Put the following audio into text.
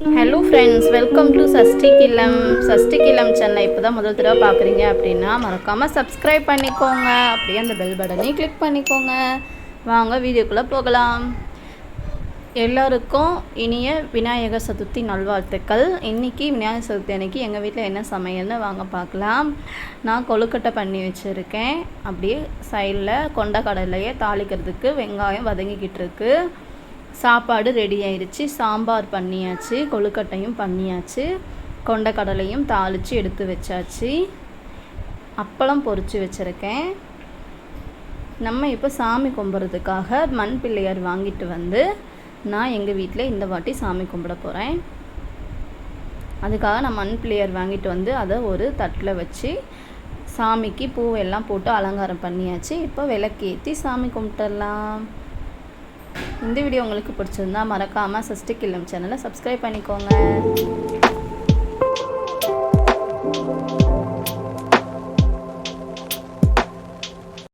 Hello friends welcome to Sashti கிளம் Sashti கிளம் சென்னை இப்போ தான் முதல் தடவை பார்க்குறீங்க அப்படின்னா மறக்காமல் சப்ஸ்கிரைப் பண்ணிக்கோங்க. அப்படியே அந்த பெல் பட்டனையும் கிளிக் பண்ணிக்கோங்க. வாங்க வீடியோக்குள்ளே போகலாம். எல்லோருக்கும் இனிய விநாயகர் சதுர்த்தி நல்வாழ்த்துக்கள். இன்றைக்கி விநாயகர் சதுர்த்தி அன்னைக்கு எங்கள் வீட்டில் என்ன சமையல்னு வாங்க பார்க்கலாம். நான் கொழுக்கட்டை பண்ணி வச்சுருக்கேன். அப்படியே சைடில் கொண்டக்கடலையே தாளிக்கிறதுக்கு வெங்காயம் வதங்கிக்கிட்டு இருக்கு. சாப்பாடு ரெடி ஆயிடுச்சு சாம்பார் பண்ணியாச்சு கொழுக்கட்டையும் பண்ணியாச்சு கொண்டக்கடலையும் தாளித்து எடுத்து வச்சாச்சு. அப்பளம் பொறிச்சு வச்சுருக்கேன். நம்ம இப்போ சாமி கும்பிட்றதுக்காக மண் பிள்ளையார் வாங்கிட்டு வந்து நான் எங்கள் வீட்டில் இந்த வாட்டி சாமி கும்பிட போகிறேன் அதுக்காக நான் மண் பிள்ளையார் வாங்கிட்டு வந்து அதை ஒரு தட்டில் வச்சு சாமிக்கு பூவெல்லாம் போட்டு அலங்காரம் பண்ணியாச்சு. இப்போ விளக்கேற்றி சாமி கும்பிட்டுடலாம். இந்த வீடியோ உங்களுக்கு பிடிச்சிருந்தா மறக்காமல் சஸ்டிக் கில்லம் சேனலை சப்ஸ்கிரைப் பண்ணிக்கோங்க.